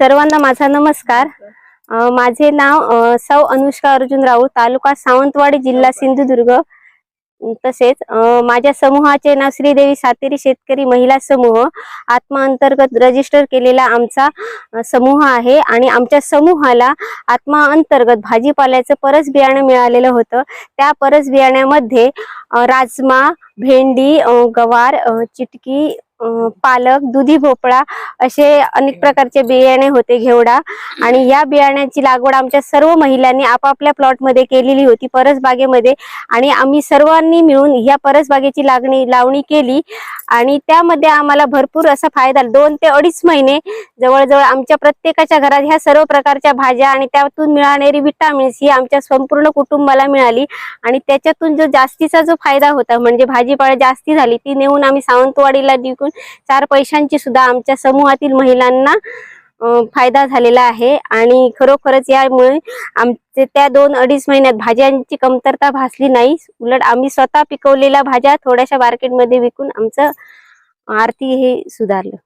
सर्वांना माझा नमस्कार. माझे नाव सौ अनुष्का अर्जुन राऊळ तालुका सावंतवाडी जिल्हा सिंधुदुर्ग. तसेच माझ्या समूहाचे नाव श्रीदेवी सातेरी शेतकरी महिला समूह. आत्मा अंतर्गत रजिस्टर केलेला आमचा समूह आहे आणि आमच्या समूहाला आत्मा अंतर्गत भाजीपाल्याचं परस बियाणं मिळालेलं होतं. त्या परस बियाण्यामध्ये राजमा भेंडी गवार चिटकी पालक दुधी भोपळा असे अनेक प्रकारचे बियाणे होते घेवडा. आणि या बियाण्याची लागवड आमच्या सर्व महिलांनी आपापल्या प्लॉटमध्ये केलेली होती परसबागेमध्ये. आणि आम्ही सर्वांनी मिळून या परसबागेची लागणी लावणी केली. आणि त्यामध्ये आम्हाला भरपूर असा फायदा दोन ते अडीच महिने जवळजवळ आमच्या प्रत्येकाच्या घरात ह्या सर्व प्रकारच्या भाज्या आणि त्यातून मिळणारी विटामिन्स ही आमच्या संपूर्ण कुटुंबाला मिळाली. आणि त्याच्यातून जो जास्तीचा जो फायदा होता म्हणजे भाजीपाला जास्ती झाली ती नेऊन आम्ही सावंतवाडीला विकून चार पैशांची सुद्धा आमच्या समूहातील महिलांना फायदा झालेला आहे. आणि खरोखरच यामुळे आमचे त्या दोन अडीच महिन्यात भाज्यांची कमतरता भासली नाही. उलट आम्ही स्वतः पिकवलेल्या भाज्या थोड्याशा मार्केटमध्ये विकून आमचं आरती हे सुधारलं.